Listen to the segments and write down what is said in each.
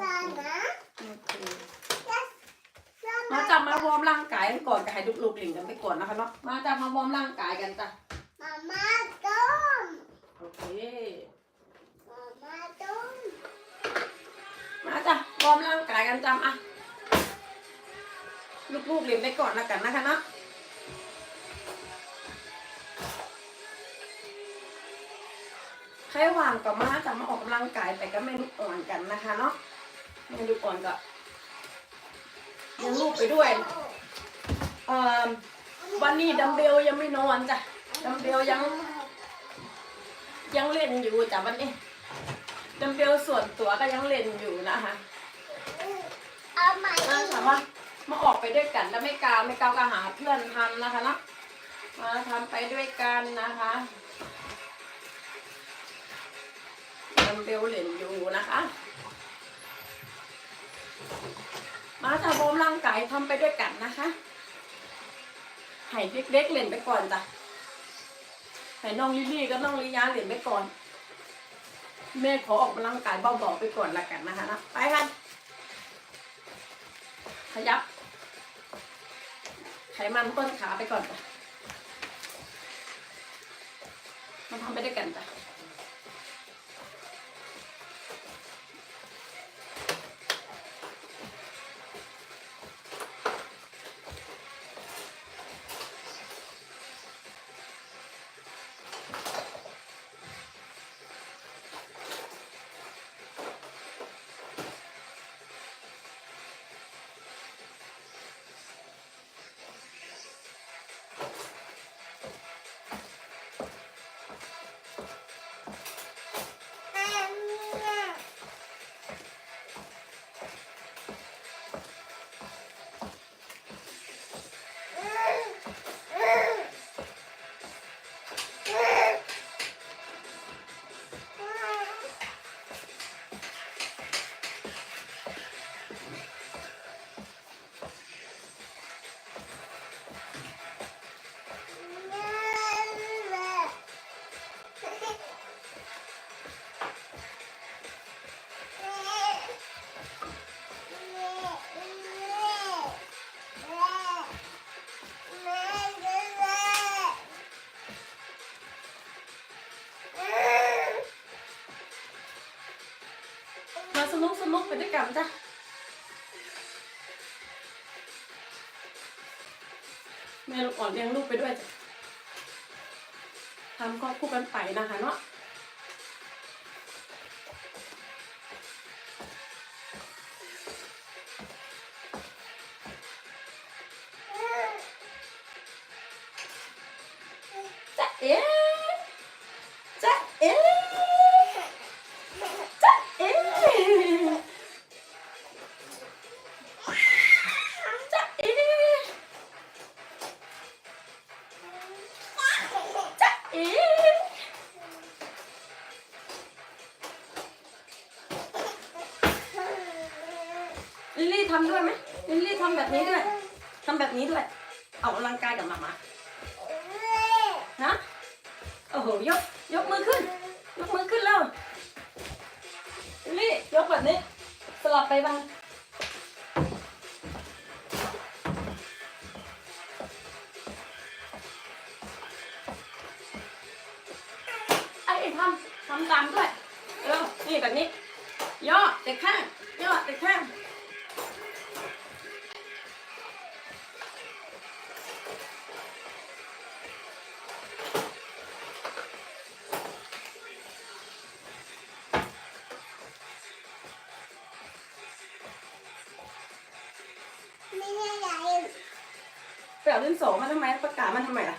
มา Sana. จับมาวอร์มร่างกายกันก่อนจะให้ลูกๆหลิงกันไปก่อนนะคะเนาะ มาจับมาวอร์มร่างกายกันจ้ะ Mama, don't. โอเค Mama, don't. มาจ้ะวอร์มร่างกายกันจำอะลูกๆหลิงไปก่อนแล้วกันนะคะเนาะใครว่างก็มาจะมาออกกำลังกายไปก็แม่ลูกอ่อนกันนะคะเนาะ แม่ลูกอ่อนก็เลี้ยังลูกไปด้วยเอ่อวันนี้ดัมเบลยังไม่นอนจ้ะดัมเบลยัง ยังเล่นอยู่จ้ะวันนี้ดัมเบลส่วนตัวก็ยังเล่นอยู่นะคะเอาใหม่น่าถามว่ามาออกไปด้วยกันแล้วไม่กาวไม่กาวก็หาเพื่อนทำนะคะเนาะมาทำไปด้วยกันนะคะดัมเบลเล่นอยู่นะคะ มาทำวอร์มร่างกายทำไปด้วยกันนะคะให้เล็กๆเล่นไปก่อนจ้ะให้น้องลิลลี่กับน้องลิยาเล่นไปก่อน แม่ขอออกกำลังกายเบาๆไปก่อนละกันนะคะนะไปกันขยับ ไขมันต้นขาไปก่อนจ้ะมาทำไปด้วยกันจ้ะ ไปด้วยกันจ้ะแม่ลูกอ่อนเลี้ยงลูกไปด้วยจ้ะทำควบคู่กันไปนะคะเนาะจ๊ะเอ๋ ลิลลี่ทำด้วยไหมลิลลี่ทำแบบนี้ด้วยทำแบบนี้ด้วยออกกำลังกายกับหมามาฮะโอ้โหยกยกมือขึ้น ยกมือขึ้นแล้วลิลลี่ยกแบบนี้ สลับไปบ้างำทำตามด้วย เออ นี่แบบนี้ ย่อแต่ข้าง ย่อแต่ข้าง ไม่ใช่ใหญ่ไปเอาดินสอมาทำไมประกาศมาทำไมล่ะ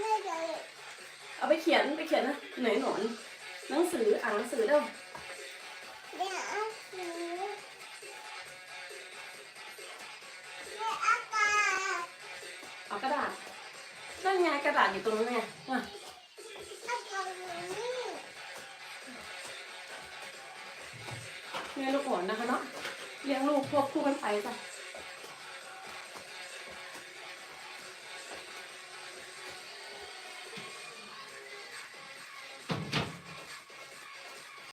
ไม่ใหญ่เอาไปเขียนไปเขียนนะไหนหนอน หนังสืออ่านหนังสือเด้อเดี๋ยวเอาสีไม่เอากาเอากระดาษนั่นไงกระดาษอยู่ตรงนั้นไงอะเอากานี่แม่ลูกอ่อนนะคะเนาะเลี้ยงลูกควบคู่กันไปจ้ะ